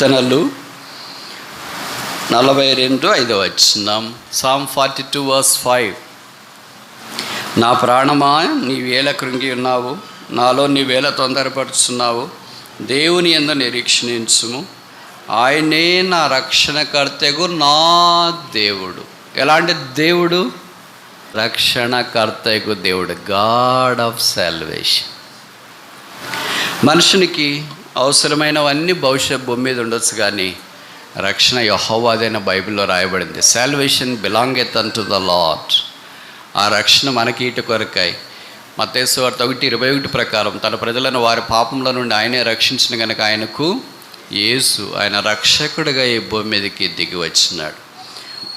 కీర్తనలు నలభై రెండు ఐదో వచ్చినాం psalm forty two verse five నా ప్రాణమా నీ వేల కృంగి ఉన్నావు నాలో నీ వేల తొందరపరుచున్నావు దేవుని ఎందు నిరీక్షణించుము ఆయనే నా రక్షణకర్తకు నా దేవుడు. ఎలాంటి దేవుడు? రక్షణకర్తకు దేవుడు గాడ్ ఆఫ్ సాల్వేషన్ మనుషునికి అవసరమైనవన్నీ భవిష్యత్ భూమి మీద ఉండొచ్చు కానీ రక్షణ యహోవాదైన బైబిల్లో రాయబడింది. Salvation belongeth unto the Lord ఆ రక్షణ మనకి ఇటు కొరకాయి మతేశ్వార్త ఒకటి ఇరవై ఒకటి ప్రకారం తన ప్రజలను వారి పాపంలో నుండి ఆయనే రక్షించిన కనుక ఆయనకు యేసు ఆయన రక్షకుడిగా ఈ భూమి మీదకి దిగి వచ్చినాడు.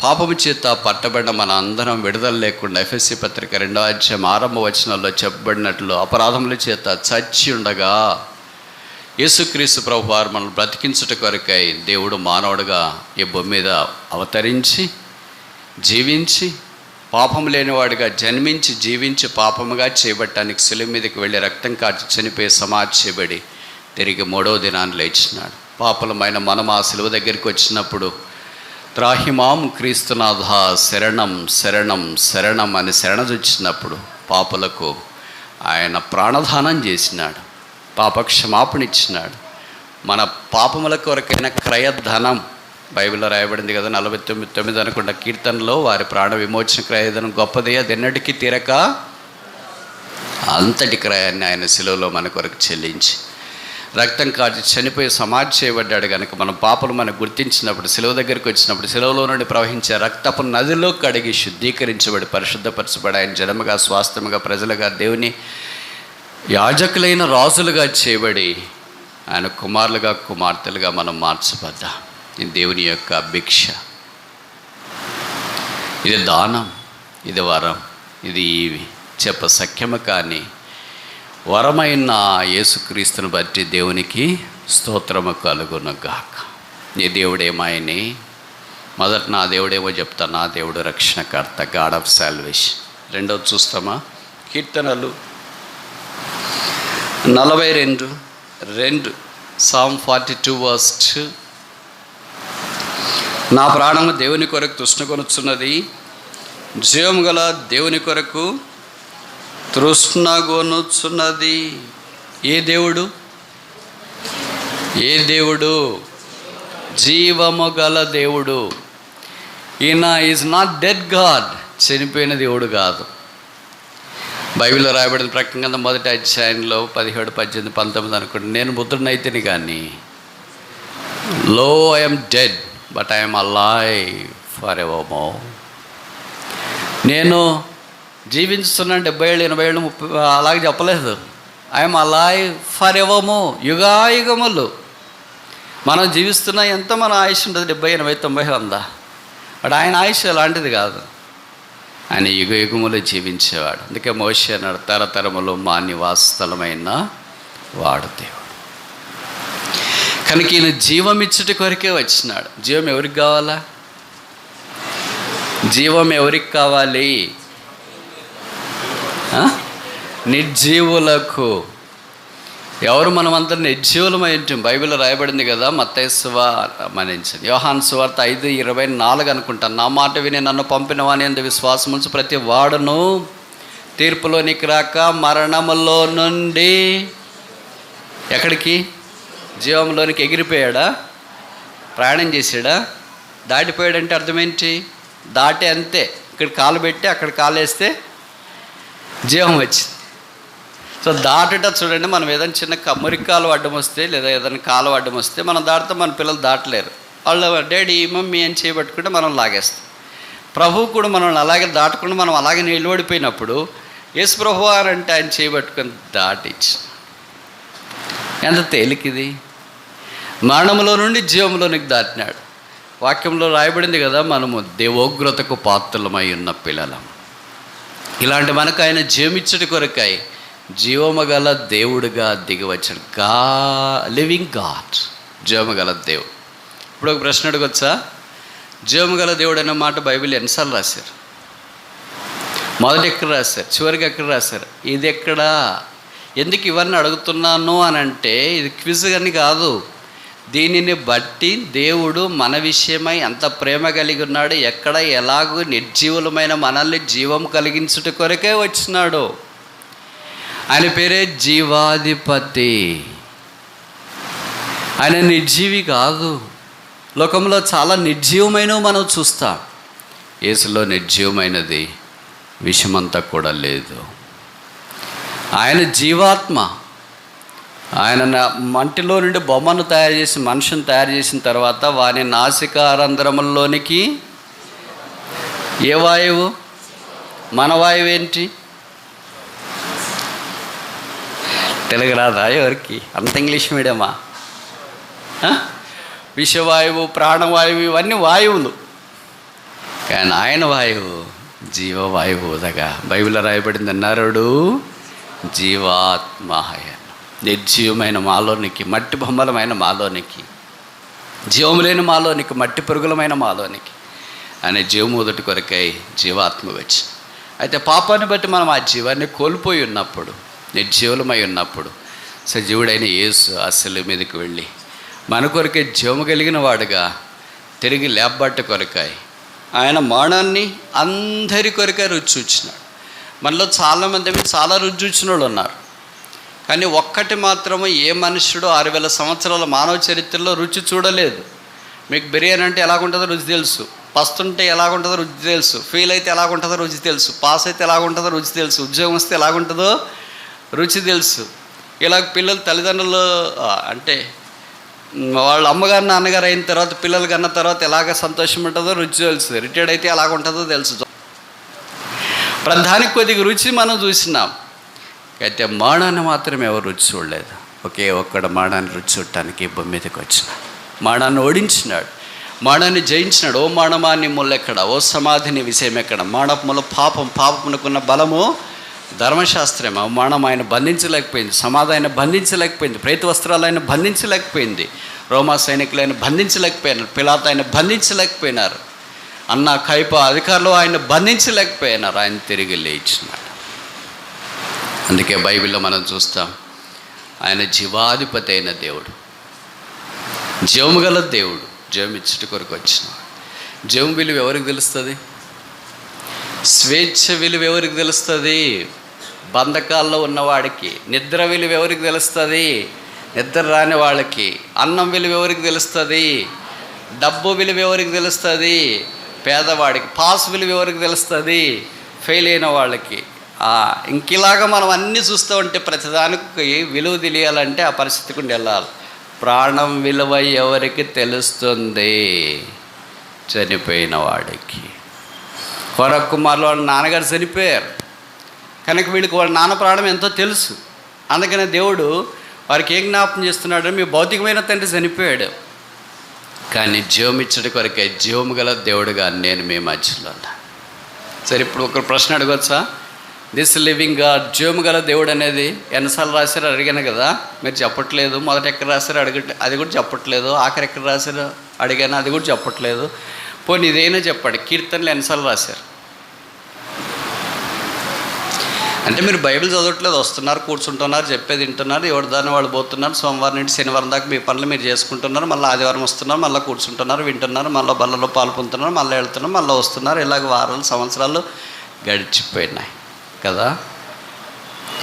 పాపము చేత పట్టబడిన మన అందరం విడుదల లేకుండా ఎఫ్ఎస్సి పత్రిక రెండో అధ్యాయం ఆరంభ వచనంలో చెప్పబడినట్లు అపరాధముల చేత చచ్చి ఉండగా యేసుక్రీస్తు ప్రభు వారు మనల్ని బ్రతికించుట కొరకై దేవుడు మానవుడుగా ఈ భూమి మీద అవతరించి జీవించి పాపం లేనివాడిగా జన్మించి జీవించి పాపముగా చేయబట్టానికి శిలువ మీదకి వెళ్ళి రక్తం కాచి చనిపోయి సమాధి చేయబడి తిరిగి మూడవ దినాన్ని లేచినాడు. పాపలమైన మనం ఆ శిలువ దగ్గరికి వచ్చినప్పుడు త్రాహిమాం క్రీస్తునాథ శరణం శరణం శరణం అని శరణజొచ్చినప్పుడు పాపలకు ఆయన ప్రాణదానం చేసినాడు. పాప క్షమాపణ ఇచ్చినాడు మన పాపముల కొరకైన క్రయధనం బైబిల్లో రాయబడింది కదా నలభై తొమ్మిది తొమ్మిది అనుకున్న కీర్తనలో వారి ప్రాణ విమోచన క్రయధనం గొప్పది అది ఎన్నటికీ తీరక అంతటి క్రయాన్ని ఆయన శిలువలో మన కొరకు చెల్లించి రక్తం కాచి చనిపోయి సమాధి చేయబడ్డాడు కనుక మన పాపలు మనం గుర్తించినప్పుడు శిలువ దగ్గరికి వచ్చినప్పుడు శిలువలో నుండి ప్రవహించే రక్తపు నదిలో కడిగి శుద్ధీకరించబడి పరిశుద్ధపరచబడి ఆయన జనముగా స్వాస్థ్యముగా ప్రజలుగా దేవుని యాజకులైన రాజులుగా చేయబడి ఆయన కుమారులుగా కుమార్తెలుగా మనం మార్చబడ్డాం. ఇది దేవుని యొక్క భిక్ష. ఇది దానం ఇది వరం ఇది ఈవి. చెప్ప సఖ్యము కానీ వరమైన యేసుక్రీస్తుని బట్టి దేవునికి స్తోత్రము కలుగును గాక నీ దేవుడేమాయని మొదట నా దేవుడేమో చెప్తా నా దేవుడు రక్షణకర్త గాడ్ ఆఫ్ సాల్వేషన్. రెండోది చూస్తామా? కీర్తనలు. నలభై రెండు రెండు సామ్ ఫార్టీ టూ వర్స్ట్ నా ప్రాణము దేవుని కొరకు తృష్ణకొనుచున్నది జీవం గల దేవుని కొరకు తృష్ణగొనుచున్నది ఏ దేవుడు? ఏ దేవుడు? జీవము గల దేవుడు. ఈయన ఈజ్ నాట్ డెడ్ గాడ్ చనిపోయిన దేవుడు కాదు. బైబిల్లో రాయబడిన ప్రకారంగా మొదటి అధ్యాయంలో పదిహేడు పద్దెనిమిది పంతొమ్మిది అనుకుంటే నేను బుద్ధుడినైతేనే కానీ లో I'm dead but I'm alive for ఎవమో నేను జీవించుతున్నాను డెబ్బై ఏళ్ళు ఎనభై ఏళ్ళు ముప్పై అలాగే చెప్పలేదు. ఐఎమ్ అలైవ్ ఫర్ ఎవమో యుగాయుగములు. మనం జీవిస్తున్న ఎంత మన ఆయుష్ ఉంటుంది? డెబ్బై ఎనభై తొంభై వంద. బట్ ఆయన ఆయుష్ అలాంటిది కాదు. ఆయన యుగ యుగములు జీవించేవాడు. అందుకే మోషి అన్నాడు తరతరములు మా నివాసస్థలమైన వాడు దేవుడు. కనుక ఈయన జీవం ఇచ్చుట కొరకే వచ్చినాడు. జీవం ఎవరికి కావాలా? జీవం ఎవరికి కావాలి? నిర్జీవులకు ఎవరు మనమంతా నిర్జీవులమై ఉంటాం బైబిల్లో రాయబడింది కదా మత్తైసువ మనించింది యోహాన్ సువార్త ఐదు ఇరవై నాలుగు అనుకుంటాను. నా మాట విని నన్ను పంపిన వాని ఎందు విశ్వాసం ఉంచి. ప్రతి వాడును తీర్పులోనికి రాక మరణములో నుండి ఎక్కడికి? జీవంలోనికి ఎగిరిపోయాడా? ప్రయాణం చేసాడా దాటిపోయాడంటే అర్థమేంటి? దాటి అంతే. ఇక్కడ కాలు పెట్టి అక్కడ కాలు వేస్తే జీవం వచ్చింది. సో దాటట చూడండి మనం ఏదైనా చిన్న క- కాలు అడ్డం వస్తే లేదా ఏదైనా కాలు అడ్డం వస్తే మనం దాటితే మన పిల్లలు దాటలేరు. వాళ్ళు డాడీ మమ్మీ అని చేయబట్టుకుంటే మనం లాగేస్తాం. ప్రభువు కూడా మనల్ని అలాగే దాటకుండా మనం అలాగే నిలబడిపోయినప్పుడు యేసు ప్రభు అంటే ఆయన చేయబట్టుకుని దాటించి ఎంత తేలికిది మరణంలో నుండి జీవంలోనికి దాటినాడు. వాక్యంలో రాయబడింది కదా మనము దేవోగ్రతకు పాత్రలమై ఉన్న పిల్లలం. ఇలాంటి మనకు ఆయన జీవమిచ్చటి కొరకాయి జీవమగల దేవుడుగా దిగివచ్చాడు. గా లివింగ్ గాడ్ జీవమగల దేవుడు. ఇప్పుడు ఒక ప్రశ్న అడగొచ్చా? జీవమగల దేవుడు అనే మాట బైబిల్ ఎన్నిసార్లు రాశారు? మొదటి ఎక్కడ రాశారు? చివరికి ఎక్కడ రాశారు? ఇది ఎక్కడా? ఎందుకు ఇవన్నీ అడుగుతున్నాను అని అంటే ఇది క్విజ్ అని కాదు. దీనిని బట్టి దేవుడు మన విషయమై ఎంత ప్రేమ కలిగి ఉన్నాడు ఎక్కడ ఎలాగూ నిర్జీవులమైన మనల్ని జీవం కలిగించుట కొరకే వచ్చినాడు. ఆయన పేరే జీవాధిపతి. ఆయన నిర్జీవి కాదు. లోకంలో చాలా నిర్జీవమైనవి మనం చూస్తాం. యేసులో నిర్జీవమైనది విషమంతా కూడా లేదు. ఆయన జీవాత్మ. ఆయన మంటిలో నుండి బొమ్మను తయారు చేసి మనిషిని తయారు చేసిన తర్వాత వాని నాసికారంధ్రముల్లోనికి ఏ వాయువు? మన వాయువు ఏంటి? తెలుగు రాదా ఎవరికి అంత ఇంగ్లీష్ మీడియమా? విషవాయువు ప్రాణవాయువు ఇవన్నీ వాయువులు. కానీ ఆయన వాయువు జీవవాయువు ఉదగా బైబిల్లో రాయబడింది నరుడు జీవాత్మాయ నిర్జీవమైన మాలోనికి మట్టి బొమ్మలమైన మాలోనికి జీవం లేని మాలోనికి మట్టి పురుగులమైన మాలోనికి అనే జీవమొదటి కొరకై జీవాత్మ వచ్చి అయితే పాపాన్ని బట్టి మనం ఆ జీవాన్ని కోల్పోయి ఉన్నప్పుడు నిర్జీవులమై ఉన్నప్పుడు. సజీవుడైన యేసు అసలు మీదకి వెళ్ళి మన కొరకే జీవము కలిగిన వాడుగా తిరిగి లేబ్బట్ట కొరకాయి. ఆయన మానాన్ని అందరి కొరకే రుచి చూచినాడు. మనలో చాలామంది చాలా రుచి చూచిన వాళ్ళు ఉన్నారు. కానీ ఒక్కటి మాత్రము ఏ మనుషుడు ఆరు వేల సంవత్సరాల మానవ చరిత్రలో రుచి చూడలేదు. మీకు బిర్యానీ అంటే ఎలాగుంటుందో రుచి తెలుసు. పస్తుంటే ఎలాగుంటుందో రుచి తెలుసు. ఫెయిల్ అయితే ఎలాగుంటుందో రుచి తెలుసు. పాస్ అయితే ఎలాగుంటుందో రుచి తెలుసు. ఉద్యోగం వస్తే ఎలాగుంటుందో రుచి తెలుసు. ఇలా పిల్లలు తల్లిదండ్రులు అంటే వాళ్ళ అమ్మగారు నాన్నగారు అయిన తర్వాత పిల్లలు కన్న తర్వాత ఎలాగ సంతోషం ఉంటుందో రుచి తెలుసు. రిటైర్డ్ అయితే ఎలాగుంటుందో తెలుసు. ప్రధానికి కొద్దిగా రుచి మనం చూసినాం. అయితే మాడాన్ని మాత్రం ఎవరు రుచి చూడలేదు. ఒకే ఒక్కడ మాడాన్ని రుచి చూడటానికి ఈ భూమి మీదకి వచ్చిన మాడాన్ని ఓడించినాడు. మాడాన్ని జయించినాడు. ఓ మానమా ముల్లెక్కడ? ఓ సమాధిని విషయం ఎక్కడ? మానపముల పాపం పాపమునకున్న బలము ధర్మశాస్త్రం అవమానం ఆయన బంధించలేకపోయింది సమాధి ఆయన బంధించలేకపోయింది ప్రేత వస్త్రాలు ఆయన బంధించలేకపోయింది రోమా సైనికులు ఆయన బంధించలేకపోయినారు పిలాత ఆయన బంధించలేకపోయినారు అన్న కైప అధికారులు ఆయన బంధించలేకపోయినారు ఆయన తిరిగి లేచినాడు. అందుకే బైబిల్లో మనం చూస్తాం ఆయన జీవాధిపతి అయిన దేవుడు జీవము గల దేవుడు జీవం ఇచ్చటి కొరకు వచ్చిన జీవం విలువ ఎవరికి తెలుస్తుంది? స్వేచ్ఛ విలువ ఎవరికి తెలుస్తుంది? బంధకాల్లో ఉన్నవాడికి నిద్ర విలువ ఎవరికి తెలుస్తుంది? నిద్ర రాని వాళ్ళకి. అన్నం విలువ ఎవరికి తెలుస్తుంది? డబ్బు విలువ ఎవరికి తెలుస్తుంది? పేదవాడికి. పాస్ విలువ ఎవరికి తెలుస్తుంది? ఫెయిల్ అయిన వాళ్ళకి. ఇంకిలాగా మనం అన్నీ చూస్తూ ఉంటే ప్రతిదానికి విలువ తెలియాలంటే ఆ పరిస్థితికి వెళ్ళాలి. ప్రాణం విలువ ఎవరికి తెలుస్తుంది? చనిపోయిన వాడికి. కొరకు మరో నాన్నగారు చనిపోయారు. కనుక వీళ్ళకి వాళ్ళ నాన్న ప్రాణం ఎంతో తెలుసు. అందుకనే దేవుడు వారికి ఏం జ్ఞాపకం చేస్తున్నాడు? మీ భౌతికమైన తండ్రి చనిపోయాడు. కానీ జీవం ఇచ్చడి కొరకే జీవం గల దేవుడుగా నేను మీ మధ్యలో ఉన్నా. సరే ఇప్పుడు ఒక ప్రశ్న అడగొచ్చా? దిస్ లివింగ్ గాడ్ జీవం గల దేవుడు అనేది ఎన్నిసార్లు రాశారో అడిగాను కదా. మీరు చెప్పట్లేదు. మొదట ఎక్కడ రాశారో అడగ అది కూడా చెప్పట్లేదు. ఆఖరి ఎక్కడ రాశారో అడిగాను అది కూడా చెప్పట్లేదు. పోనీ ఇదేనా చెప్పండి. కీర్తనలు ఎన్నిసార్లు రాశారు? అంటే మీరు బైబిల్ చదవట్లేదు వస్తున్నారు కూర్చుంటున్నారు చెప్పేది వింటున్నారు ఎవరి దాన్ని వాళ్ళు పోతున్నారు సోమవారం నుండి శనివారం దాకా మీ పనులు మీరు చేసుకుంటున్నారు మళ్ళీ ఆదివారం వస్తున్నారు మళ్ళీ కూర్చుంటున్నారు వింటున్నారు మళ్ళీ బల్లలో పాల్పొందుతున్నారు మళ్ళీ వెళ్తున్నారు మళ్ళీ వస్తున్నారు ఇలాగ వారాలు సంవత్సరాలు గడిచిపోయినాయి కదా?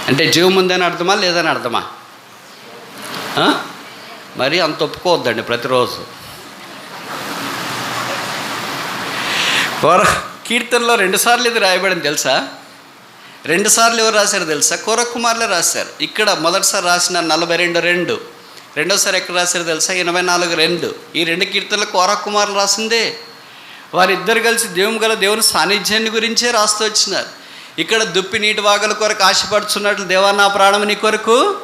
అంటే జీవం ఉందని అర్థమా లేదని అర్థమా? మరి అంత ఒప్పుకోవద్దండి ప్రతిరోజు. కీర్తనలో రెండుసార్లు ఇది రాయబడింది తెలుసా? రెండుసార్లు ఎవరు రాశారు తెలుసా? కోర కుమార్లే రాశారు. ఇక్కడ మొదటిసారి రాసిన నలభై రెండు రెండు. రెండోసారి ఎక్కడ రాశారు తెలుసా? ఎనభై నాలుగు రెండు. ఈ రెండు కీర్తనలు కోరకుమార్లు రాసిందే. వారిద్దరు కలిసి దేవుని గల దేవుని సాన్నిధ్యాన్ని గురించే రాస్తూ వచ్చినారు. ఇక్కడ దుప్పి నీటి వాగల కొరకు ఆశపడుచున్నట్లు దేవా నా ప్రాణం నీ కొరకు?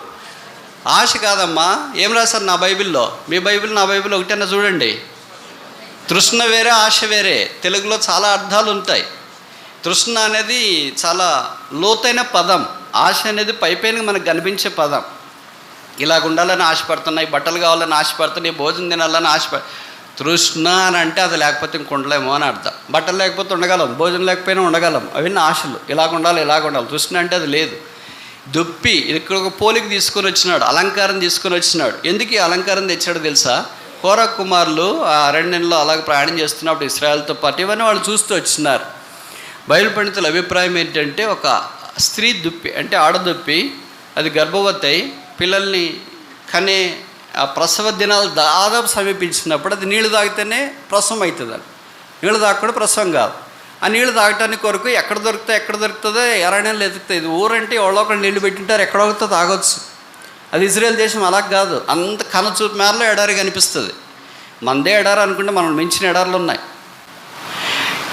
ఆశ కాదమ్మా. ఏం రాశారు నా బైబిల్లో? మీ బైబిల్ నా బైబిల్ ఒకటైనా చూడండి. తృష్ణ వేరే ఆశ వేరే. తెలుగులో చాలా అర్థాలు ఉంటాయి. తృష్ణ అనేది చాలా లోతైన పదం. ఆశ అనేది పైపైన మనకు కనిపించే పదం. ఇలాగ ఉండాలని ఆశపడుతున్నాయి బట్టలు కావాలని ఆశపడుతున్నాయి భోజనం తినాలని ఆశపడ తృష్ణ అని అంటే అది లేకపోతే ఇంక ఉండలేమో అని అర్థం. బట్టలు లేకపోతే ఉండగలం భోజనం లేకపోయినా ఉండగలం. అవన్నీ ఆశలు. ఇలాగ ఉండాలి ఇలాగ ఉండాలి. తృష్ణ అంటే అది లేదు. దుప్పి ఇక్కడ ఒక పోలికి తీసుకొని వచ్చినాడు అలంకారం తీసుకొని వచ్చినాడు. ఎందుకు ఈ అలంకారం తెచ్చాడు తెలుసా? కోరకుమారులు ఆ అరణ్యంలో అలాగ ప్రయాణం చేస్తున్నప్పుడు ఇస్రాయల్తో పాటు ఇవన్నీ వాళ్ళు చూస్తూ వచ్చినారు. బైబిల్ పండితుల అభిప్రాయం ఏంటంటే ఒక స్త్రీ దుప్పి అంటే ఆడదుప్పి అది గర్భవతి అయి పిల్లల్ని కనే ఆ ప్రసవ దినాలు దాదాపు సమీపించినప్పుడు అది నీళ్ళు తాగితేనే ప్రసవం అవుతుంది. అది నీళ్ళు తాగకుండా ప్రసవం కాదు. ఆ నీళ్ళు తాగటానికి కొరకు ఎక్కడ దొరుకుతాయి ఎక్కడ దొరుకుతుందో ఎరణ్యంలో ఎదుగుతాయి ఇది ఊరంటే ఎవరో ఒకరు నీళ్ళు పెట్టింటారు ఎక్కడో తాగొచ్చు. అది ఇజ్రాయెల్ దేశం అలా కాదు. అంత కనచూపు మేరలో ఎడారి కనిపిస్తుంది. మందే ఎడారి అనుకుంటే మనం మించిన ఎడారులు ఉన్నాయి.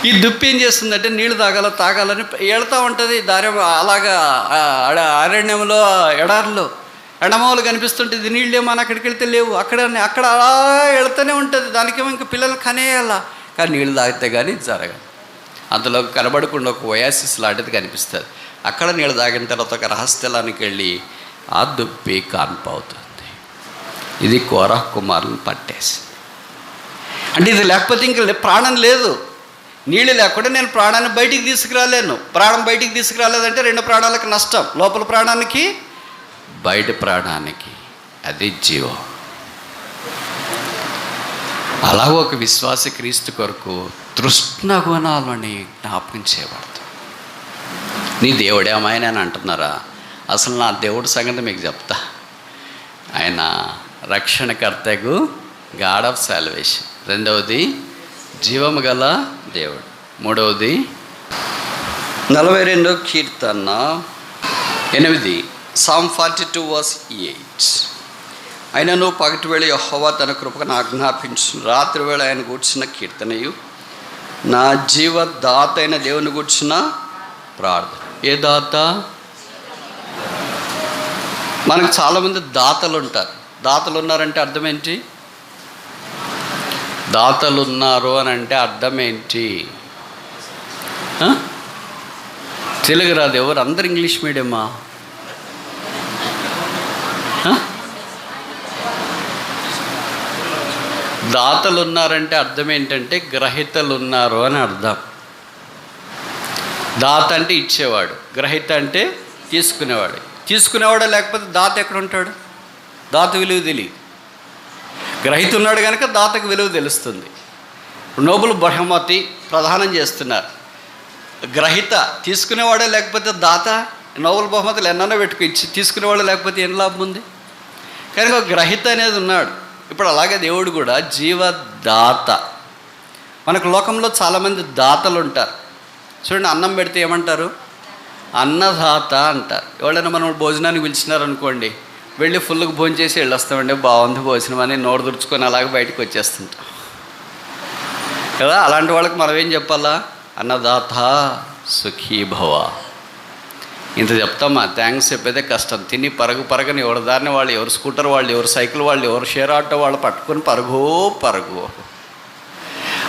ఈ దుప్పి ఏం చేస్తుందంటే నీళ్ళు తాగాల తాగాలని వెళ్తూ ఉంటుంది. దారి అలాగా అడ- అరణ్యంలో ఎడారిలో ఎడమవులు కనిపిస్తుంటే ఇది నీళ్ళు ఏమో అక్కడికి వెళ్తే లేవు. అక్కడ అక్కడ అలా వెళ్తూనే ఉంటుంది. దానికేమో ఇంకా పిల్లలు కనేయాల. కానీ నీళ్ళు తాగితే కానీ జరగదు. అందులో కనబడకుండా ఒక ఒయాసిస్ లాంటిది కనిపిస్తుంది. అక్కడ నీళ్ళు తాగిన తర్వాత ఒక రహస్యలానికి వెళ్ళి ఆ దుప్పి కాన్పవుతుంది. ఇది కోరా కుమారుని పట్టేసి అంటే ఇది లేకపోతే ఇంకా ప్రాణం లేదు. నీళ్ళు లేకుండా నేను ప్రాణాన్ని బయటికి తీసుకురాలేను. ప్రాణం బయటికి తీసుకురాలేదంటే రెండు ప్రాణాలకు నష్టం. లోపల ప్రాణానికి? బయట ప్రాణానికి. అది జీవం. అలా ఒక విశ్వాస క్రీస్తు కొరకు తృష్ణ గుణాలని జ్ఞాపకం చేయబడతాం నీ దేవుడేమాయన అని అంటున్నారా? అసలు నా దేవుడి సంగతి మీకు చెప్తా. ఆయన రక్షణకర్తకు గాడ్ ఆఫ్ సాల్వేషన్ రెండవది జీవము గల దేవుడు. మూడవది నలభై రెండో కీర్తన. ఎనిమిది psalm forty two verse eight అయినను పగటి వేళ యెహోవా తన కృపను ఆజ్ఞాపించు రాత్రి వేళ ఆయన కూర్చున్న కీర్తనయు. నా జీవ దాత అయిన దేవుని కూర్చున్న ప్రార్థన. ఏ దాత? మనకు చాలామంది దాతలు ఉంటారు. దాతలు ఉన్నారంటే అర్థం ఏంటి? దాతలు ఉన్నారు అని అంటే అర్థం ఏంటి తెలుగు రాదు ఎవరు? అందరు ఇంగ్లీష్ మీడియమా? దాతలు ఉన్నారంటే అర్థం ఏంటంటే గ్రహితలు ఉన్నారు అని అర్థం. దాత అంటే ఇచ్చేవాడు. గ్రహిత అంటే తీసుకునేవాడు. తీసుకునేవాడు లేకపోతే దాత ఎక్కడ ఉంటాడు? దాత విలువ తెలియదు. గ్రహిత ఉన్నాడు కనుక దాతకు విలువ తెలుస్తుంది. నోబుల్ బహుమతి ప్రదానం చేస్తున్నారు. గ్రహిత తీసుకునేవాడే లేకపోతే దాత నోబుల్ బహుమతులు ఎన్నో పెట్టుకు ఇచ్చి తీసుకునేవాడు లేకపోతే ఏం లాభం ఉంది? కనుక ఒక గ్రహిత అనేది ఉన్నాడు. ఇప్పుడు అలాగే దేవుడు కూడా జీవదాత. మనకు లోకంలో చాలామంది దాతలు ఉంటారు చూడండి అన్నం పెడితే ఏమంటారు? అన్నదాత అంటారు. ఎవరైనా మనం భోజనానికి పిలిచినారనుకోండి వెళ్ళి ఫుల్గా భోజనం చేసి వెళ్ళొస్తామండి. బాగుంది భోజనం అని నోరు దుడుచుకొని అలాగే బయటకు వచ్చేస్తుంటాం. కదా అలాంటి వాళ్ళకి మనం ఏం చెప్పాలా? అన్నదాత సుఖీ భవ. ఇంత చెప్తామా థ్యాంక్స్ చెప్పేదే కష్టం. తిని పరుగు పరగని ఎవరి దారిని వాళ్ళు ఎవరు స్కూటర్ వాళ్ళు ఎవరు సైకిల్ వాళ్ళు ఎవరు షేర్ ఆటో వాళ్ళు పట్టుకొని పరుగో పరుగు.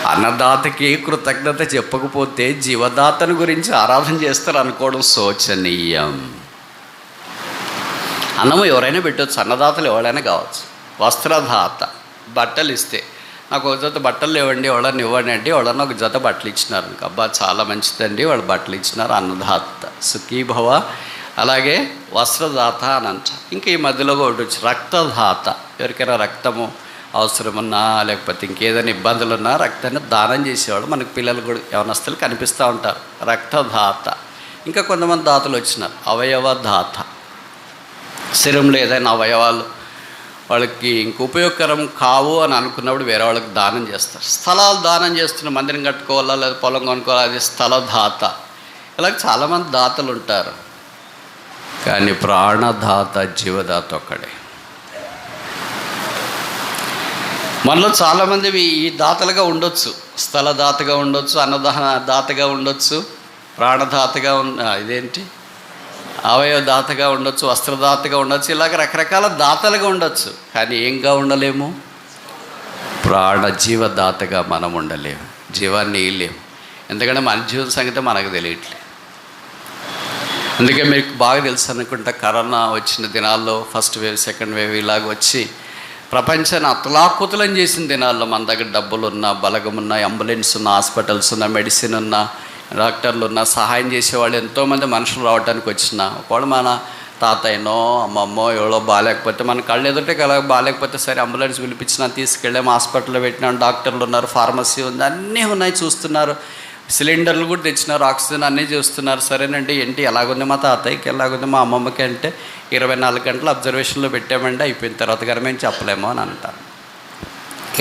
అన్నదాతకి కృతజ్ఞత చెప్పకపోతే జీవదాతను గురించి ఆరాధన చేస్తారు అనుకోవడం శోచనీయం. అన్నం ఎవరైనా పెట్టవచ్చు అన్నదాతలు ఎవరైనా కావచ్చు. వస్త్రదాత బట్టలు ఇస్తే. నాకు ఒక జత బట్టలు లేవండి ఎవడన్నా ఇవ్వండి అంటే ఎవడన్నా ఒక జత బట్టలు ఇచ్చినారు అబ్బా చాలా మంచిదండి వాళ్ళు బట్టలు ఇచ్చినారు అన్నదాత సుఖీభవ. అలాగే వస్త్రదాత అని అంట. ఇంకా ఈ మధ్యలో ఒకటి వచ్చి రక్తదాత. ఎవరికైనా రక్తము అవసరమున్నా లేకపోతే ఇంకేదైనా ఇబ్బందులు ఉన్నా రక్తాన్ని దానం చేసేవాడు మనకు పిల్లలు కూడా యవనస్తులు కనిపిస్తూ ఉంటారు. రక్తదాత. ఇంకా కొంతమంది దాతలు వచ్చినారు. అవయవ దాత శరీరంలో ఏదైనా అవయవాలు వాళ్ళకి ఇంక ఉపయోగకరం కావు అని అనుకున్నప్పుడు వేరే వాళ్ళకి దానం చేస్తారు. స్థలాలు దానం చేస్తున్న మందిరం కట్టుకోవాలా లేదా పొలం కొనుక్కోవాలా అది స్థల దాత ఇలా చాలామంది దాతలు ఉంటారు. కానీ ప్రాణదాత జీవదాత ఒక్కడే. మనలో చాలామంది ఈ దాతలుగా ఉండొచ్చు. స్థలదాతగా ఉండొచ్చు అన్నదాన దాతగా ఉండొచ్చు ప్రాణదాతగా ఉన్న ఇదేంటి? అవయవ దాతగా ఉండొచ్చు వస్త్రదాతగా ఉండొచ్చు ఇలాగ రకరకాల దాతలుగా ఉండొచ్చు. కానీ ఏంగా ఉండలేము? ప్రాణ జీవదాతగా మనం ఉండలేము. జీవాన్ని ఇయ్యలేము. ఎందుకంటే మన జీవన సంగతి మనకు తెలియట్లేదు అందుకే మీకు బాగా తెలుసు అనుకుంటా కరోనా వచ్చిన దినాల్లో ఫస్ట్ వేవ్ సెకండ్ వేవ్ ఇలాగ వచ్చి ప్రపంచాన్ని అతలాకుతలం చేసిన దినాల్లో మన దగ్గర డబ్బులు ఉన్నా బలగం ఉన్నా అంబులెన్స్ ఉన్న హాస్పిటల్స్ ఉన్న మెడిసిన్ ఉన్నా డాక్టర్లు ఉన్న సహాయం చేసేవాళ్ళు ఎంతోమంది మనుషులు రావడానికి వచ్చిన ఒకవేళ మన తాతయ్యనో అమ్మమ్మో ఎవరో బాగాలేకపోతే మన కళ్ళు ఎదుటే కల బాగాలేకపోతే సరే అంబులెన్స్ పిలిపించినా తీసుకెళ్ళాము హాస్పిటల్లో పెట్టినాం డాక్టర్లు ఉన్నారు ఫార్మసీ ఉంది అన్నీ ఉన్నాయి చూస్తున్నారు. సిలిండర్లు కూడా తెచ్చినారు ఆక్సిజన్ అన్నీ చూస్తున్నారు. సరేనండి ఏంటి ఎలాగుంది మా తాతయ్యకి ఎలాగుంది మా అమ్మమ్మకి అంటే ఇరవై నాలుగు గంటలు అబ్జర్వేషన్లో పెట్టామండి అయిపోయిన తర్వాత కానీ మేము చెప్పలేము అని అంటారు.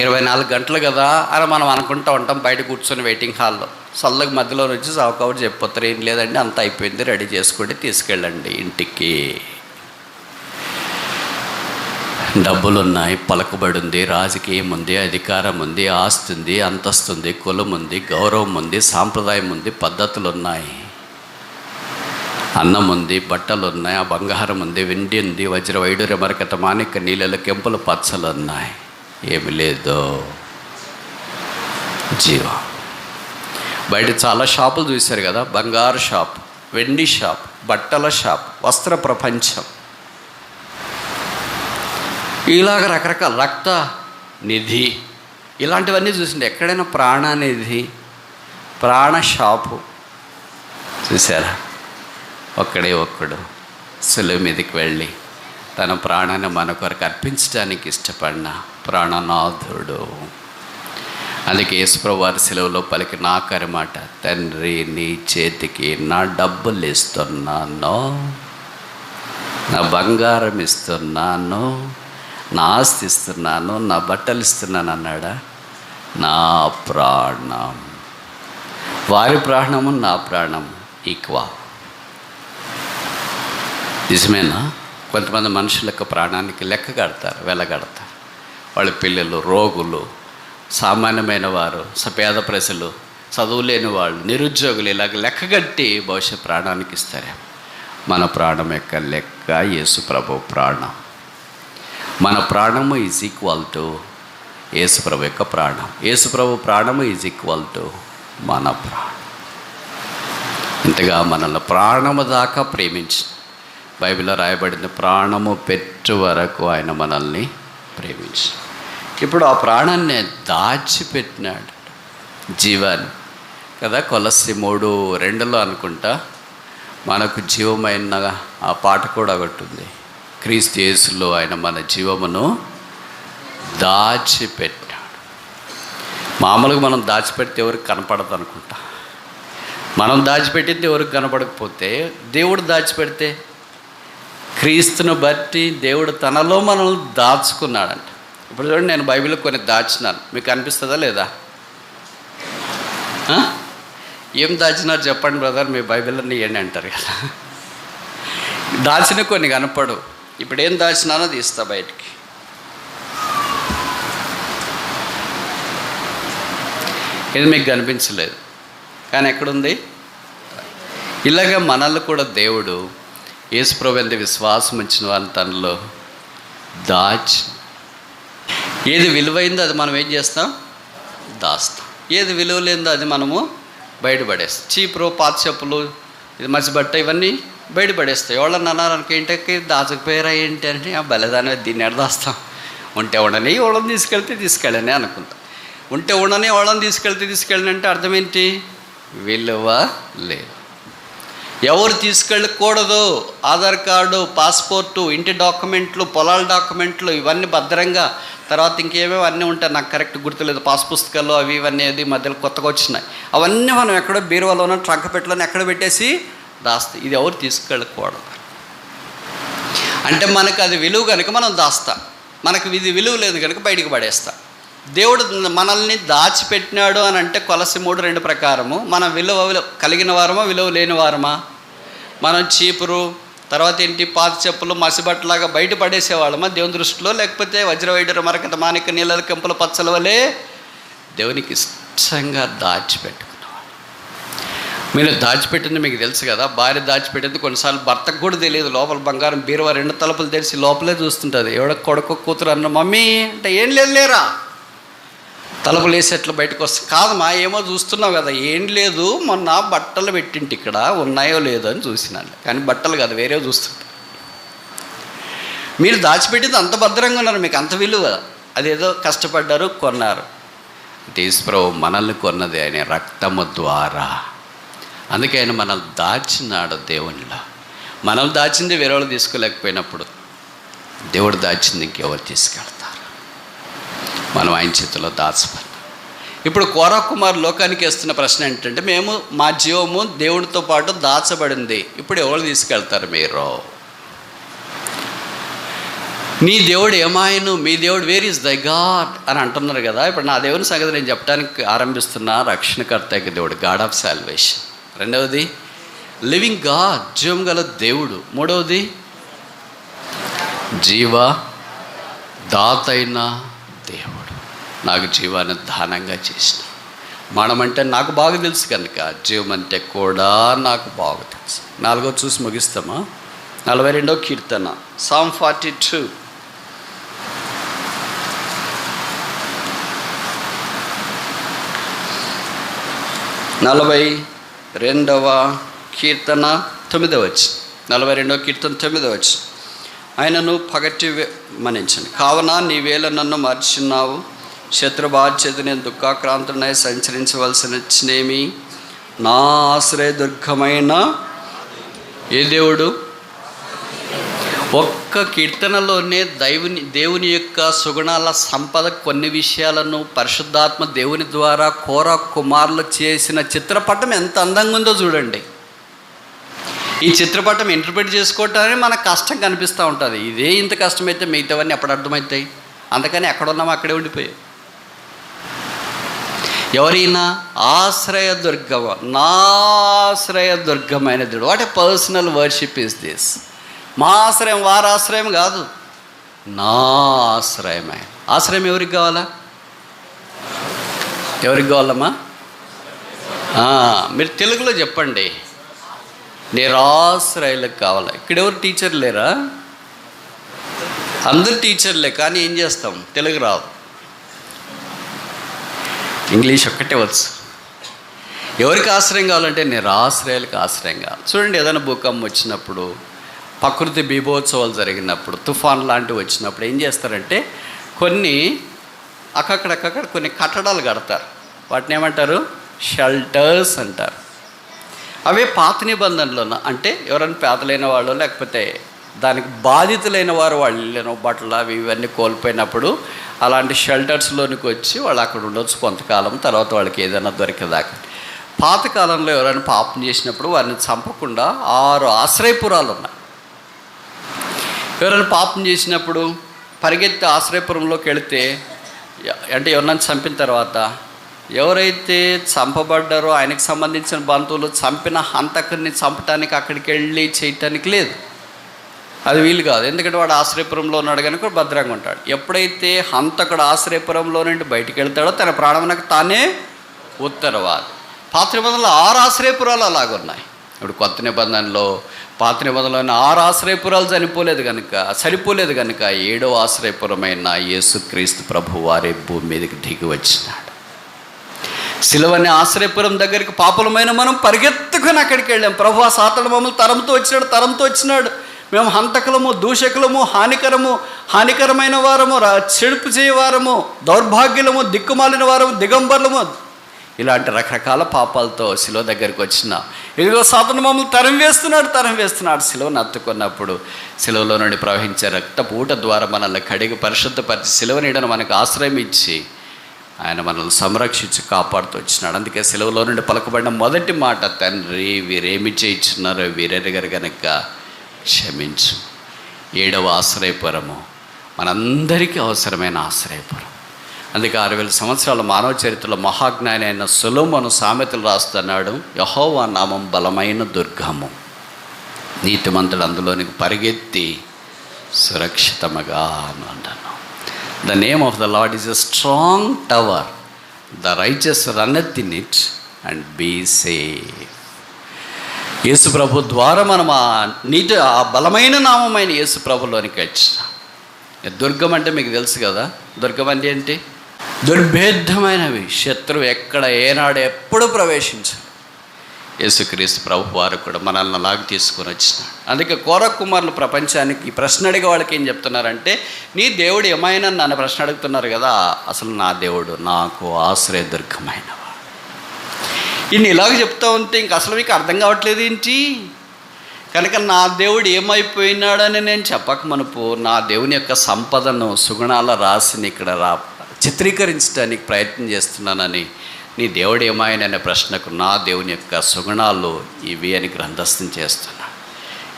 ఇరవై నాలుగు గంటలు కదా అని మనం అనుకుంటూ ఉంటాం బయట కూర్చొని వెయిటింగ్ హాల్లో. చల్లగా మధ్యలో వచ్చి సావుకవర్ చెప్పిపోతారు ఏం లేదండి అంత అయిపోయింది రెడీ చేసుకోండి తీసుకెళ్ళండి ఇంటికి. డబ్బులు ఉన్నాయి పలకబడి ఉంది రాజకీయం ఉంది అధికారం ఉంది ఆస్తి ఉంది అంతస్తు ఉంది కులం ఉంది గౌరవం ఉంది సాంప్రదాయం ఉంది పద్ధతులు ఉన్నాయి అన్నం ఉంది బట్టలు ఉన్నాయి ఆ బంగారం ఉంది వెండి ఉంది వజ్ర వైడూర్య మరకత మాణిక నీళ్ళ కెంపులు పచ్చలు ఉన్నాయి ఏమి లేదు జీవం. బయట చాలా షాపులు చూశారు కదా బంగారు షాప్ వెండి షాప్ బట్టల షాప్ వస్త్ర ప్రపంచం. ఇలాగ రకరకాల రక్త నిధి ఇలాంటివన్నీ చూసిండే. ఎక్కడైనా ప్రాణనిధి ప్రాణ షాపు చూసారా ఒక్కడే ఒక్కడు సులువు మీదకి వెళ్ళి తన ప్రాణాన్ని మన కొరకు అర్పించడానికి ఇష్టపడిన ప్రాణనాథుడు. అందుకే యేసుప్రభు వారి సెలవులో పలికి నాకరి మాట తండ్రి నీ చేతికి నా డబ్బులు ఇస్తున్నాను. నా బంగారం ఇస్తున్నాను. నా ఆస్తి ఇస్తున్నాను. నా బట్టలు ఇస్తున్నాను అన్నాడా? నా ప్రాణం. వారి ప్రాణము నా ప్రాణం. ఈక్వా. నిజమేనా? కొంతమంది మనుషుల యొక్క ప్రాణానికి లెక్క కడతారు వెళ్ళగడతారు వాళ్ళ పిల్లలు రోగులు సామాన్యమైన వారు సపేద ప్రజలు చదువులేని వాళ్ళు నిరుద్యోగులు ఇలాగ లెక్కగట్టి బహుశా ప్రాణానికి ఇస్తారే. మన ప్రాణం యొక్క లెక్క యేసు ప్రభు ప్రాణం. మన ప్రాణము ఈజ్ ఈక్వల్ టు యేసుప్రభు యొక్క ప్రాణం. యేసుప్రభు ప్రాణము ఈజ్ ఈక్వల్ టు మన ప్రాణం. ఇంతగా మనల్ని ప్రాణము దాకా ప్రేమించి బైబిల్లో రాయబడిన ప్రాణము పెట్టు వరకు ఆయన మనల్ని ప్రేమించారు ఇప్పుడు ఆ ప్రాణాన్ని దాచిపెట్టినాడు జీవాన్ని. కదా కొలసి మూడు రెండులో అనుకుంటా మనకు జీవమైన ఆ పాట కూడా ఒకటి ఉంది క్రీస్తు యేసులో ఆయన మన జీవమును దాచిపెట్టాడు. మామూలుగా మనం దాచిపెడితే ఎవరికి కనపడదు అనుకుంటా. మనం దాచిపెట్టింది ఎవరికి కనపడకపోతే దేవుడు దాచిపెడితే క్రీస్తును బట్టి దేవుడు తనలో మనల్ని దాచుకున్నాడంట. ఇప్పుడు చూడండి నేను బైబిల్ కొన్ని దాచినాను. మీకు అనిపిస్తుందా లేదా? ఏం దాచినారు చెప్పండి బ్రదర్ మీ బైబిల్లో ఇవ్వండి అంటారు కదా. దాచిన కొన్ని కనపడు ఇప్పుడు ఏం దాచినానో తీస్తా బయటికి. ఇది మీకు కనిపించలేదు. కానీ ఎక్కడుంది? ఇలాగ మనల్ని కూడా దేవుడు యేసుప్రభు ఎంత విశ్వాసం ఇచ్చిన వారిని తనలో దాచి ఏది విలువైందో అది మనం ఏం చేస్తాం? దాస్తాం. ఏది విలువ లేదో అది మనము బయటపడేస్తాం. చీపురు పాత చెప్పులు ఇది మంచి బట్ట ఇవన్నీ బయటపడేస్తాయి. ఎవరన్నా అన్నారనుకో ఏంటకి దాచకపోయారా ఏంటి? అంటే ఆ బలదాని దీన్ని దాస్తాం? ఉంటే ఉండని వాళ్ళని తీసుకెళ్తే తీసుకెళ్ళని అనుకుంటాం. ఉంటే ఉండని వాళ్ళని తీసుకెళ్తే తీసుకెళ్ళని అంటే అర్థం ఏంటి? విలువ లేదు. ఎవరు తీసుకెళ్ళకూడదు ఆధార్ కార్డు పాస్పోర్టు ఇంటి డాక్యుమెంట్లు పొలాల డాక్యుమెంట్లు ఇవన్నీ భద్రంగా. తర్వాత ఇంకేమేమి అన్నీ ఉంటాయి నాకు కరెక్ట్ గుర్తులేదు. పాస్ పుస్తకాలు అవి ఇవన్నీ అది మధ్యలో కొత్తగా వచ్చినాయి. అవన్నీ మనం ఎక్కడో బీరువాలోనో ట్రంక్ పెట్టలోనో ఎక్కడ పెట్టేసి దాస్తాం ఇది ఎవరు తీసుకెళ్ళకూడదు. అంటే మనకు అది విలువ కనుక మనం దాస్తాం. మనకు ఇది విలువ లేదు కనుక బయటికి పడేస్తాం. దేవుడు మనల్ని దాచిపెట్టినాడు అని అంటే కొలసి మూడు రెండు ప్రకారము. మన విలువ విలువ కలిగిన వారమా విలువ లేని వారమా? మనం చీపురు తర్వాత ఏంటి పాత చెప్పులు మసిబట్టలాగా బయట పడేసేవాళ్ళమా దేవుని దృష్టిలో? లేకపోతే వజ్రవైడర మరకత మానిక నీళ్ళ కెంపుల పచ్చల వలె దేవునికి ఇష్టంగా దాచిపెట్టుకున్నవాళ్ళు మీరు దాచిపెట్టింది మీకు తెలుసు కదా భార్య దాచిపెట్టింది కొన్నిసార్లు భర్తకు కూడా తెలియదు లోపల బంగారం బీరువా రెండు తలుపులు తెరిచి లోపలే చూస్తుంటుంది. ఎవడ కొడుకు కూతురు అన్న మమ్మీ అంటే ఏం లేదు లేరా? తలుపులు వేసి ఎట్లా బయటకు కాదు కాదమ్మా ఏమో చూస్తున్నావు కదా ఏం లేదు మొన్న బట్టలు పెట్టింటి ఇక్కడ ఉన్నాయో లేదో అని చూసినాను. కానీ బట్టలు కాదు వేరే చూస్తుంటా మీరు దాచిపెట్టింది అంత భద్రంగా ఉన్నారు మీకు అంత విలువ. అదేదో కష్టపడ్డారు కొన్నారు. దేశప్రభు మనల్ని కొన్నది ఆయన రక్తము ద్వారా. అందుకే ఆయన మనల్ని దాచినాడు దేవునిలో. మనం దాచింది వేరే వాళ్ళు తీసుకోలేకపోయినప్పుడు దేవుడు దాచింది ఇంకెవరు తీసుకెళ్తారు? మనం ఆయన చేతిలో దాచబడి ఇప్పుడు కోరా కుమార్ లోకానికి వేస్తున్న ప్రశ్న ఏంటంటే మేము మా జీవము దేవుడితో పాటు దాచబడింది. ఇప్పుడు ఎవరు తీసుకెళ్తారు మీరు? నీ దేవుడు ఏమాయను? మీ దేవుడు వేర్ ఈజ్ దై గాడ్ అని అంటున్నారు కదా. ఇప్పుడు నా దేవుని సంగతి నేను చెప్పడానికి ఆరంభిస్తున్నా. రక్షణకర్త దేవుడు గాడ్ ఆఫ్ సాల్వేషన్ రెండవది లివింగ్ గాడ్ జీవం గల దేవుడు. మూడవది జీవ దాతైన దేవుడు. నాకు జీవాన్ని దానంగా చేసిన. మనమంటే నాకు బాగా తెలుసు కనుక జీవం అంటే కూడా నాకు బాగా తెలుసు. నాలుగో చూసి ముగిస్తామా? నలభై రెండో కీర్తన సామ్ ఫార్టీ టూ నలభై రెండవ కీర్తన తొమ్మిదవచ్చు నలభై రెండవ కీర్తన తొమ్మిదవచ్చు ఆయనను పగటి వే- కావున నీ వేళ నన్ను మర్చిన్నావు శత్రు బాధ్యత నేను దుఃఖాక్రాంతునై సంచరించవలసిన వచ్చినేమి నా ఆశ్రయ దుర్గమైన ఏ దేవుడు? ఒక్క కీర్తనలోనే దైవుని దేవుని యొక్క సుగుణాల సంపద కొన్ని విషయాలను పరిశుద్ధాత్మ దేవుని ద్వారా కోర కుమారులు చేసిన చిత్రపటం ఎంత అందంగా ఉందో చూడండి. ఈ చిత్రపటం ఇంటర్ప్రిట్ చేసుకోవటానికి మనకు కష్టం కనిపిస్తూ ఉంటుంది. ఇదే ఇంత కష్టమైతే మిగతావన్నీ ఎప్పుడు అర్థమవుతాయి. అందుకని ఎక్కడున్నామో అక్కడే ఉండిపోయాయి ఎవరైనా ఆశ్రయ దుర్గమ నాశ్రయ దుర్గమైన దేవుడు. What a personal worship is this మా ఆశ్రయం వారి ఆశ్రయం కాదు. నా ఆశ్రయమే. ఆశ్రయం ఎవరికి కావాలా? ఎవరికి కావాలమ్మా? మీరు తెలుగులో చెప్పండి. నిరాశ్రయులకు కావాలా? ఇక్కడ ఎవరు టీచర్ లేరా? అందరు టీచర్లే కానీ ఏం చేస్తాం? తెలుగు రాదు ఇంగ్లీష్ ఒక్కటే వచ్చు. ఎవరికి ఆశ్రయం కావాలంటే నిరాశ్రయాలకు ఆశ్రయం కావాలి. చూడండి ఏదైనా భూకంపం వచ్చినప్పుడు ప్రకృతి బీభోత్సవాలు జరిగినప్పుడు తుఫాన్ లాంటివి వచ్చినప్పుడు ఏం చేస్తారంటే కొన్ని అక్కడక్కడ కొన్ని కట్టడాలు కడతారు. వాటిని ఏమంటారు? షెల్టర్స్ అంటారు. అవే పాత నిబంధనలు అంటే ఎవరైనా పేదలైన వాళ్ళు లేకపోతే దానికి బాధితులైన వారు వాళ్ళు బట్టలు అవి ఇవన్నీ కోల్పోయినప్పుడు అలాంటి షెల్టర్స్లోనికి వచ్చి వాళ్ళు అక్కడ ఉండొచ్చు కొంతకాలం తర్వాత వాళ్ళకి ఏదైనా దొరికేదాకా. పాతకాలంలో ఎవరైనా పాపం చేసినప్పుడు వారిని చంపకుండా ఆరు ఆశ్రయపురాలు ఉన్నాయి. ఎవరైనా పాపం చేసినప్పుడు పరిగెత్తి ఆశ్రయపురంలోకి వెళితే అంటే ఎవరినైనా చంపిన తర్వాత ఎవరైతే చంపబడ్డారో ఆయనకు సంబంధించిన బంధువులు చంపిన హంతకుని చంపటానికి అక్కడికి వెళ్ళి చేయటానికి లేదు. అది వీలు కాదు. ఎందుకంటే వాడు ఆశ్రయపురంలో ఉన్నాడు కనుక భద్రంగా ఉంటాడు. ఎప్పుడైతే హంతకుడు ఆశ్రయపురంలో నుండి బయటికి వెళ్తాడో తన ప్రాణమునకు తానే ఉత్తరవాది. పాత నిబంధనలు ఆరు ఆశ్రయపురాలు అలాగున్నాయి ఇప్పుడు కొత్త నిబంధనలో పాత నిబంధనలో ఆరు ఆశ్రయపురాలు చనిపోలేదు కనుక సరిపోలేదు కనుక ఏడవ ఆశ్రయపురమైన యేసుక్రీస్తు ప్రభు వారి భూమి మీదకి దిగి వచ్చినాడు. సిలువని ఆశ్రయపురం దగ్గరికి పాపులమైన మనం పరిగెత్తుకుని అక్కడికి వెళ్ళాం. ప్రభు ఆ సాతడు మమ్మల్ని తరంతో వచ్చినాడు తరంతో వచ్చినాడు. మేము హంతకులము దూషకులము హానికరము హానికరమైన వారము రా- చెడుపు చేయవారము దౌర్భాగ్యులము దిక్కుమాలిన వారము దిగంబర్లము. ఇలాంటి రకరకాల పాపాలతో శిలో దగ్గరికి వచ్చిన. ఇదిగో సాతను మమ్మల్ని తరం వేస్తున్నాడు తరం వేస్తున్నాడు. శిలువను అత్తుకున్నప్పుడు శిలువలో నుండి ప్రవహించే రక్తపూట ద్వారా మనల్ని కడిగి పరిశుద్ధపరిచి శిలువ నీడను మనకు ఆశ్రయం ఇచ్చి ఆయన మనల్ని సంరక్షించి కాపాడుతూ వచ్చినాడు. అందుకే సెలవులో నుండి పలకబడిన మొదటి మాట తండ్రి వీరేమి చేయించున్నారో వీరెరగరు గనక క్షమించు. ఏడవ ఆశ్రయపురము. మనందరికీ అవసరమైన ఆశ్రయపురం. అందుకే ఆరు వేల సంవత్సరాల మానవ చరిత్రలో మహాజ్ఞాని అయిన సులోమను సామెతలు రాస్తున్నాడు యహోవా నామం బలమైన దుర్గము. నీతిమంతుడు అందులోనికి పరిగెత్తి సురక్షితముగా అంటాను. The name of the Lord is a strong tower the righteous run in it and be safe Yesu ప్రభు ద్వారా మనం ఆ నీటి ఆ బలమైన నామమైన యేసు ప్రభులోనికి వచ్చిన దుర్గం అంటే మీకు తెలుసు కదా. దుర్గం అంటే ఏంటి? దుర్భేద్యమైనవి శత్రువు ఎక్కడ ఏనాడు ఎప్పుడు ప్రవేశించు యేసుక్రీస్తు ప్రభు వారు కూడా మనల్ని అలాగే తీసుకొని వచ్చినాడు అందుకే కోరకుమారులు ప్రపంచానికి ఈ ప్రశ్న అడిగే వాళ్ళకి ఏం చెప్తున్నారంటే నీ దేవుడు ఏమైనా నన్ను ప్రశ్న అడుగుతున్నారు కదా అసలు నా దేవుడు నాకు ఆశ్రయ దుర్గమైనవాడు ఇన్ని ఇలాగ చెప్తా ఉంటే ఇంక అసలు మీకు అర్థం కావట్లేదు ఏంటి? కనుక నా దేవుడు ఏమైపోయినాడని నేను చెప్పక మనపు నా దేవుని యొక్క సంపదను సుగుణాల రాసిని ఇక్కడ రా చిత్రీకరించడానికి ప్రయత్నం చేస్తున్నానని నీ దేవుడు ఏమాయననే ప్రశ్నకు నా దేవుని యొక్క సుగుణాలు ఇవి అని గ్రంథస్థం చేస్తున్నా.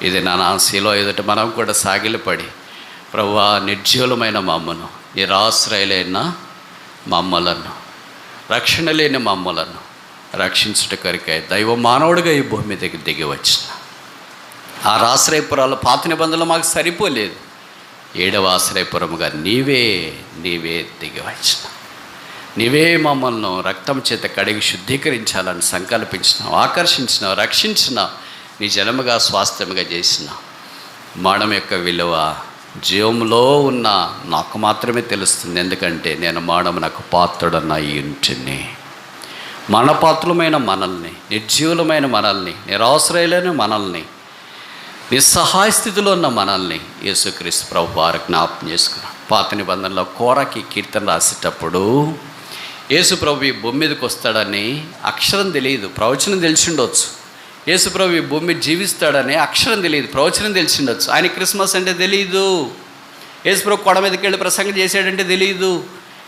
ఇది నా నాశీలో ఎదుట మనం కూడా సాగిలపడి ప్రభా నిర్జీవులమైన మమ్మను నిరాశ్రయులైన మమ్మలను రక్షణ లేని మమ్మలను రక్షించుట కొరికై దైవ మానవుడిగా ఈ భూమి మీదకి దిగి వచ్చిన. ఆ రాశ్రయపురాలు పాత నిబంధనలు మాకు సరిపోలేదు. ఏడవ ఆశ్రయపురముగా నీవే నీవే దిగి వచ్చిన. నీవే మమ్మల్ని రక్తం చేత కడిగి శుద్ధీకరించాలని సంకల్పించినావు ఆకర్షించినావు రక్షించినావు నీ జనముగా స్వాస్థ్యముగా చేసినావు మరణం యొక్క విలువ జీవంలో ఉన్న నాకు మాత్రమే తెలుస్తుంది. ఎందుకంటే నేను మరణం నాకు పాత్రుడన్న ఈ ఇంటిని మనపాత్రులమైన మనల్ని నిర్జీవులమైన మనల్ని నిరాశ్రయులైన మనల్ని నిస్సహాయ స్థితిలో ఉన్న మనల్ని యేసుక్రీస్తు ప్రభు వారు జ్ఞాపం చేసుకున్నాడు. పాత నిబంధనలో కోరకి కీర్తన రాసేటప్పుడు యేసు ప్రభు ఈ భూమి మీదకి వస్తాడని అక్షరం తెలియదు ప్రవచనం తెలిసిండొచ్చు యేసు ప్రభు ఈ భూమి మీద జీవిస్తాడని అక్షరం తెలియదు ప్రవచనం తెలిసిండొచ్చు ఆయన క్రిస్మస్ అంటే తెలియదు యేసుప్రభు కొడ మీదకి వెళ్ళి ప్రసంగం చేశాడంటే తెలియదు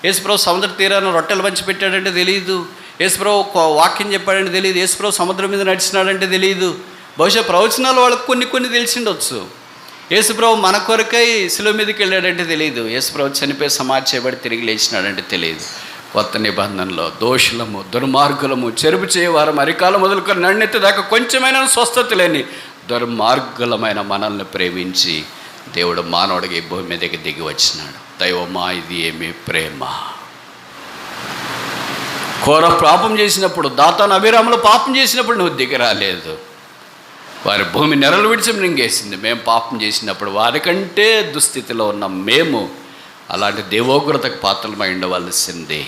యేసుప్రభు సముద్ర తీరాన్ని రొట్టెలు పంచి పెట్టాడంటే తెలియదు యేసుప్రభు వాక్యం చెప్పాడంటే తెలియదు. యేసుప్రభు సముద్రం మీద నడిచినాడంటే తెలియదు. బహుశా ప్రవచనాలు వాళ్ళకు కొన్ని కొన్ని తెలిసిండొచ్చు. యేసుప్రభు మన కొరకై శిలువ మీదకి వెళ్ళాడంటే తెలియదు. యేసుప్రభు చనిపోయి సమాధి చేయబడి తిరిగి లేచినాడంటే తెలియదు. కొత్త నిబంధనలో దోషులము దుర్మార్గులము చెరుపు చేయవారు అరికాలం మొదలుకొని నన్నెత్తి దాకా కొంచెమైన స్వస్థత లేని దుర్మార్గులమైన మనల్ని ప్రేమించి దేవుడు మానవుడికి భూమి మీదకి దిగి వచ్చినాడు. దైవమా ఇది ఏమి ప్రేమ? కోర పాపం చేసినప్పుడు దాతాను అభిరాములు పాపం చేసినప్పుడు నువ్వు దిగి రాలేదు. వారి భూమి నెరలు విడిచి మింగేసింది. మేము పాపం చేసినప్పుడు వారికంటే దుస్థితిలో ఉన్న మేము అలాంటి దేవోగ్రతకు పాత్రమై ఉండవలసింది.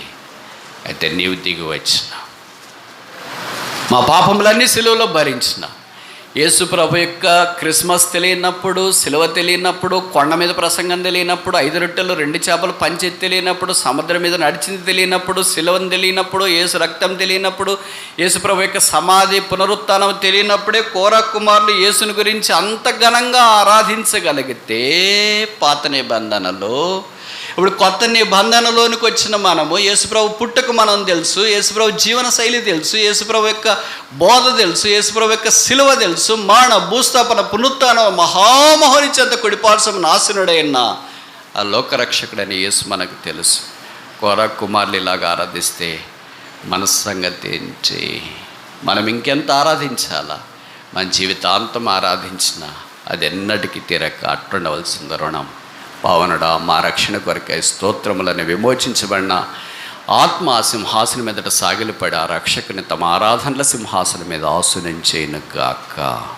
అయితే నీవు దిగి వచ్చిన. మా పాపములన్నీ సెలవులో భరించిన. యేసు ప్రభు యొక్క క్రిస్మస్ తెలియనప్పుడు సిలువ తెలియనప్పుడు కొండ మీద ప్రసంగం తెలియనప్పుడు ఐదు రొట్టెలు రెండు చేపలు పంచేది తెలియనప్పుడు సముద్రం మీద నడిచింది తెలియనప్పుడు సిలువను తెలియనప్పుడు యేసు రక్తం తెలియనప్పుడు యేసు ప్రభు యొక్క సమాధి పునరుత్నం తెలియనప్పుడే కోర కుమారులు యేసుని గురించి అంత ఘనంగా ఆరాధించగలిగితే పాత నిబంధనలో ఇప్పుడు కొత్త నిబంధనలోనికి వచ్చిన మనము యేసుప్రభు పుట్టకు మనం తెలుసు యేసుప్రభు జీవన శైలి తెలుసు యేసుప్రభు యొక్క బోధ తెలుసు యేసుప్రభు యొక్క సిలువ తెలుసు మాన భూస్థాపన పునరుత్న మహామహోని చెంత కుడిపార్శ్వం నాశనుడైన ఆ లోకరక్షకుడని యేసు మనకు తెలుసు. కోర కుమారులు ఇలాగా ఆరాధిస్తే మన సంగతి ఏంటి? మనం ఇంకెంత ఆరాధించాలా? మన జీవితాంతం ఆరాధించిన అది ఎన్నటికీ తీరక అట్టుండవలసిన రుణం. పావనుడా మా రక్షణ కొరకై స్తోత్రములను విమోచించబడిన ఆత్మ సింహాసనం మీదట సాగిలిపడి ఆ రక్షకుని తమ ఆరాధనల సింహాసనం మీద ఆసునం చేయను గాక.